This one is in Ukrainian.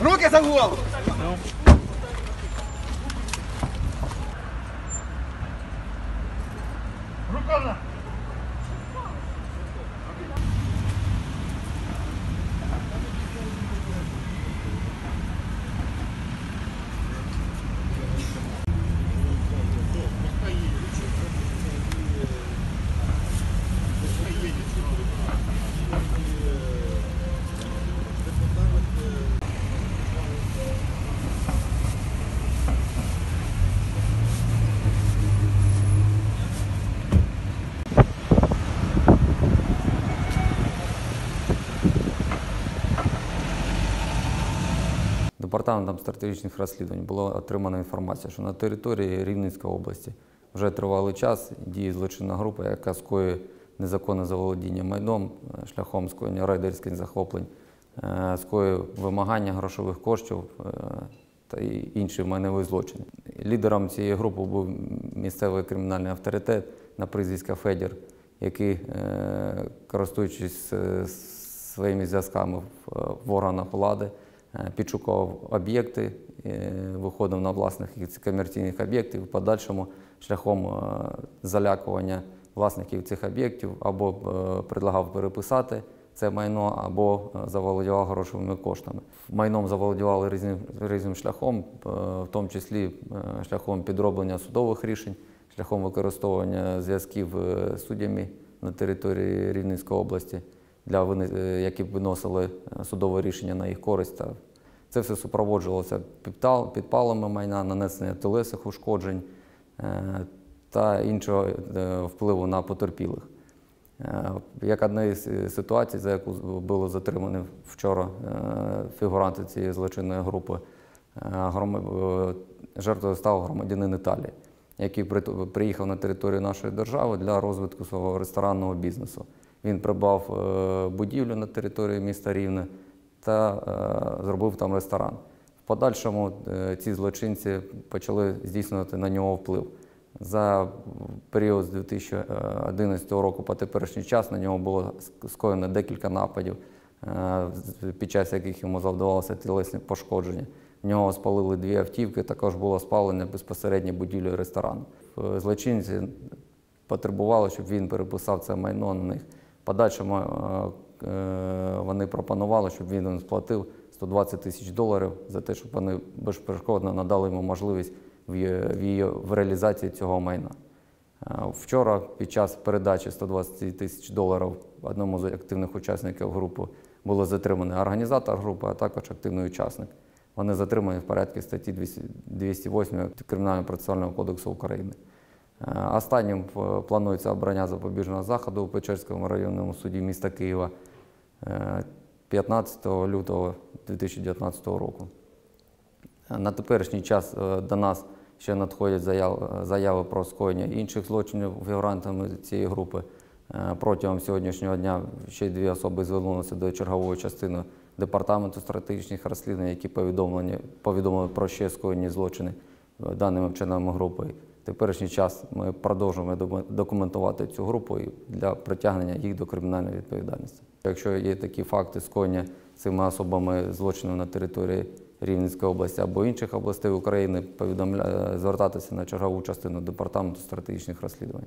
Руки за голову! Руками! Департаментом стратегічних розслідувань була отримана інформація, що на території Рівненської області вже тривалий час діє злочинна група, яка скоює незаконне заволодіння майном е, шляхом скоєння рейдерських захоплень, е, скоює вимагання грошових коштів е, та інші майнові злочини. Лідером цієї групи був місцевий кримінальний авторитет на прізвиська Федір, який, користуючись своїми зв'язками в- органах влади, підшукував об'єкти, е, виходив на власних комерційних об'єктів, в подальшому шляхом е, залякування власників цих об'єктів або е, предлагав переписати це майно, або е, заволодівав грошовими коштами. Майном заволодівали різним, різним шляхом, е, в тому числі е, шляхом підроблення судових рішень, шляхом використовування зв'язків е, з суддями на території Рівненської області, для е, які виносили е, судове рішення на їх користь. Це все супроводжувалося підпалами майна, нанесення телесних ушкоджень е, та іншого впливу на потерпілих. Як одна із ситуацій, за яку було затримані вчора фігуранти цієї злочинної групи, жертвою став громадянин Італії, який приїхав на територію нашої держави для розвитку свого ресторанного бізнесу. Він придбав е, будівлю на території міста Рівне та е, зробив там ресторан. В подальшому е, ці злочинці почали здійснювати на нього вплив. За період з 2011 року по теперішній час на нього було скоєно декілька нападів, під час яких йому завдавалося тілесні пошкодження. В нього спалили дві автівки, також було спалено безпосередньо будівлю ресторану. Злочинці потребували, щоб він переписав це майно на них. Подальшому е, е, вони пропонували, щоб він сплатив 120 тисяч доларів за те, щоб вони безперешкодно надали йому можливість в, реалізації цього майна. Е, Вчора під час передачі 120 тисяч доларів одному з активних учасників групи було затриманий організатор групи, а також активний учасник. Вони затримані в порядку статті 208 Кримінального процесуального кодексу України. Е, Останнім е, планується обрання запобіжного заходу у Печерському районному суді міста Києва е, 15 лютого 2019 року. На теперішній час е, до нас ще надходять заяв- заяви про скоєння інших злочинів фігурантами цієї групи. Е, Протягом сьогоднішнього дня ще дві особи звернулися до чергової частини департаменту стратегічних розслідувань, які повідомили про ще скоєні злочини е, даними вченими групою. Теперішній час ми продовжуємо документувати цю групу для притягнення їх до кримінальної відповідальності. Якщо є такі факти скоєння цими особами злочину на території Рівненської області або інших областей України, повідомля... звертатися на чергову частину департаменту стратегічних розслідувань.